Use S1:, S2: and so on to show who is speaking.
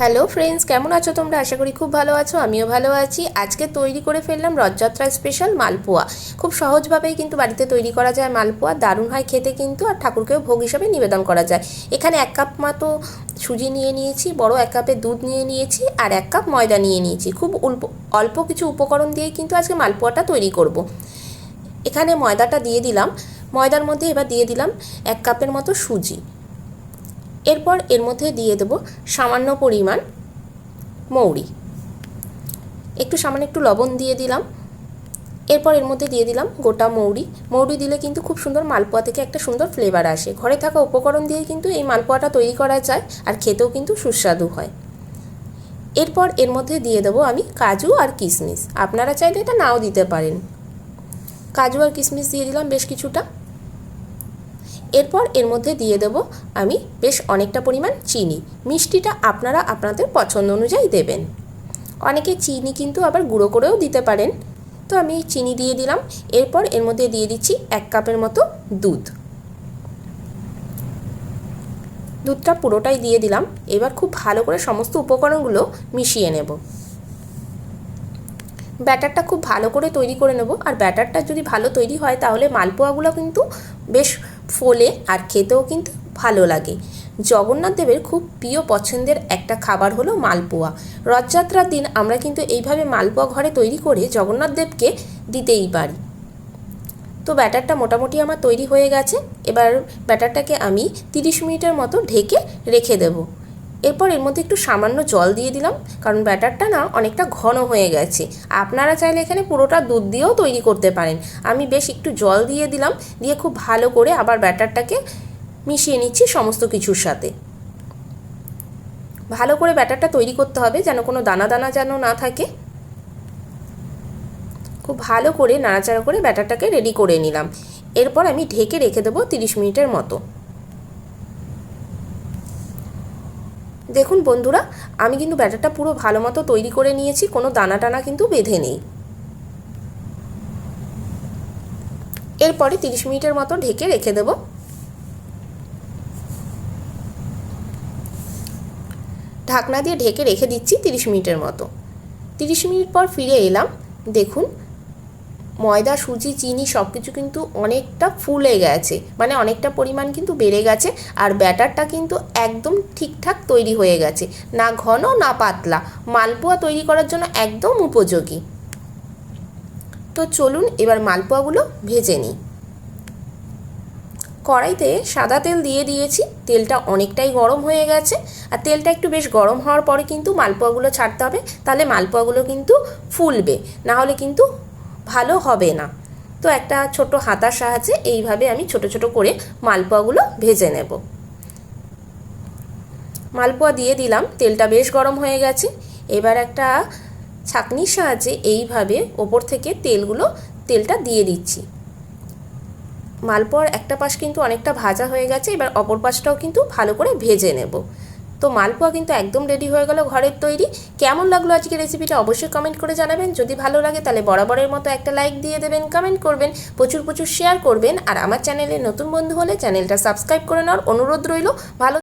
S1: Hello friends, কেমন আছো তোমরা? আশা করি খুব ভালো আছো, আমিও ভালো আছি। আজকে তৈরি করে ফেললাম রথযাত্রা স্পেশাল মালপোয়া। খুব সহজভাবেই কিন্তু বাড়িতে তৈরি করা যায় মালপোয়া, দারুণ হয় খেতে কিন্তু, আর ঠাকুরকেও ভোগ হিসাবে নিবেদন করা যায়। এখানে এক কাপ মতো সুজি নিয়ে নিয়েছি, বড় এক কাপের দুধ নিয়ে নিয়েছি, আর এক কাপ ময়দা নিয়ে নিয়েছি। খুব অল্প অল্প কিছু উপকরণ দিয়ে কিন্তু আজকে মালপোয়াটা তৈরি করব। এখানে ময়দাটা দিয়ে দিলাম। ময়দার মধ্যে এবার দিয়ে দিলাম এক কাপের মতো সুজি। এরপর এর মধ্যে দিয়ে দেবো সামান্য পরিমাণ মৌরি। একটু সামান্য একটু লবণ দিয়ে দিলাম। এরপর এর মধ্যে দিয়ে দিলাম গোটা মৌরি। মৌরি দিলে কিন্তু খুব সুন্দর মালপোয়া থেকে একটা সুন্দর ফ্লেভার আসে। ঘরে থাকা উপকরণ দিয়ে কিন্তু এই মালপোয়াটা তৈরি করা যায় আর খেতেও কিন্তু সুস্বাদু হয়। এরপর এর মধ্যে দিয়ে দেবো আমি কাজু আর কিশমিশ আপনারা চাইলে এটা নাও দিতে পারেন। কাজু আর কিশমিশ দিয়ে দিলাম বেশ কিছুটা। এরপর এর মধ্যে দিয়ে দেবো আমি বেশ অনেকটা পরিমাণ চিনি। মিষ্টিটা আপনারা আপনাদের পছন্দ অনুযায়ী দেবেন। অনেকে চিনি কিন্তু আবার গুঁড়ো করেও দিতে পারেন। তো আমি চিনি দিয়ে দিলাম। এরপর এর মধ্যে দিয়ে দিচ্ছি এক কাপের মতো দুধ। দুধটা পুরোটাই দিয়ে দিলাম। এবার খুব ভালো করে সমস্ত উপকরণগুলো মিশিয়ে নেব। ব্যাটারটা খুব ভালো করে তৈরি করে নেব। আর ব্যাটারটা যদি ভালো তৈরি হয়, তাহলে মালপোয়াগুলো কিন্তু বেশ ফোলে আর খেতেও কিন্তু ভালো লাগে। জগন্নাথ দেবের খুব প্রিয় পছন্দের একটা খাবার হলো মালপোয়া। রথযাত্রার দিন আমরা কিন্তু এইভাবে মালপোয়া ঘরে তৈরি করে জগন্নাথ দেবকে দিতেই পারি। তো ব্যাটারটা মোটামুটি আমার তৈরি হয়ে গেছে। এবার ব্যাটারটাকে আমি তিরিশ মিনিটের মতো ঢেকে রেখে দেবো। এরপর এর মধ্যে একটু সামান্য জল দিয়ে দিলাম, কারণ ব্যাটারটা না অনেকটা ঘন হয়ে গেছে। আপনারা চাইলে এখানে পুরোটা দুধ দিয়েও তৈরি করতে পারেন। আমি বেশ একটু জল দিয়ে দিলাম, দিয়ে খুব ভালো করে আবার ব্যাটারটাকে মিশিয়ে নিচ্ছি সমস্ত কিছুর সাথে। ভালো করে ব্যাটারটা তৈরি করতে হবে যেন কোনো দানা দানা যেন না থাকে। খুব ভালো করে নাড়াচাড়া করে ব্যাটারটাকে রেডি করে নিলাম। এরপর আমি ঢেকে রেখে দেবো তিরিশ মিনিটের মতো। দেখুন বন্ধুরা, আমি কিন্তু ব্যাটারটা পুরো ভালো মতো তৈরি করে নিয়েছি, কোনো দানা টানা কিন্তু বেঁধে নেই। এরপরে তিরিশ মিনিটের মতো ঢেকে রেখে দেব। ঢাকনা দিয়ে ঢেকে রেখে দিচ্ছি তিরিশ মিনিটের মতো। তিরিশ মিনিট পর ফিরে এলাম। দেখুন ময়দা, সুজি, চিনি সব কিছু কিন্তু অনেকটা ফুলে গেছে। মানে অনেকটা পরিমাণ কিন্তু বেড়ে গেছে আর ব্যাটারটা কিন্তু একদম ঠিকঠাক তৈরি হয়ে গেছে। না ঘন, না পাতলা। মালপোয়া তৈরি করার জন্য একদম উপযোগী। তো চলুন এবার মালপোয়াগুলো ভেজে নিই। কড়াইতে সাদা তেল দিয়ে দিয়েছি। তেলটা অনেকটাই গরম হয়ে গেছে আর তেলটা একটু বেশ গরম হওয়ার পরে কিন্তু মালপোয়াগুলো ছাড়তে হবে। তাহলে মালপোয়াগুলো কিন্তু ফুলবে। না হলে কিন্তু ভালো হবে না। তো একটা ছোট হাতার সাহায্যে এইভাবে আমি ছোট ছোট করে মালপোয়াগুলো ভেজে নেব। মালপোয়া দিয়ে দিলাম, তেলটা বেশ গরম হয়ে গেছে। এবার একটা ছাকনির সাহায্যে এইভাবে ওপর থেকে তেলগুলো, তেলটা দিয়ে দিচ্ছি। মালপোয়ার একটা পাশ কিন্তু অনেকটা ভাজা হয়ে গেছে, এবার অপর পাশটাও কিন্তু ভালো করে ভেজে নেব। তো মালপোয়া কিন্তু একদম রেডি হয়ে গেল ঘরের তৈরি। কেমন লাগল আজকে রেসিপিটা অবশ্যই কমেন্ট করে জানাবেন। যদি ভালো লাগে তাহলে বরাবরের মতো একটা লাইক দিয়ে দেবেন কমেন্ট করবেন, প্রচুর প্রচুর শেয়ার করবেন। আর আমার চ্যানেলে নতুন বন্ধু হলে চ্যানেলটা সাবস্ক্রাইব করে নেওয়ার অনুরোধ রইল। ভালো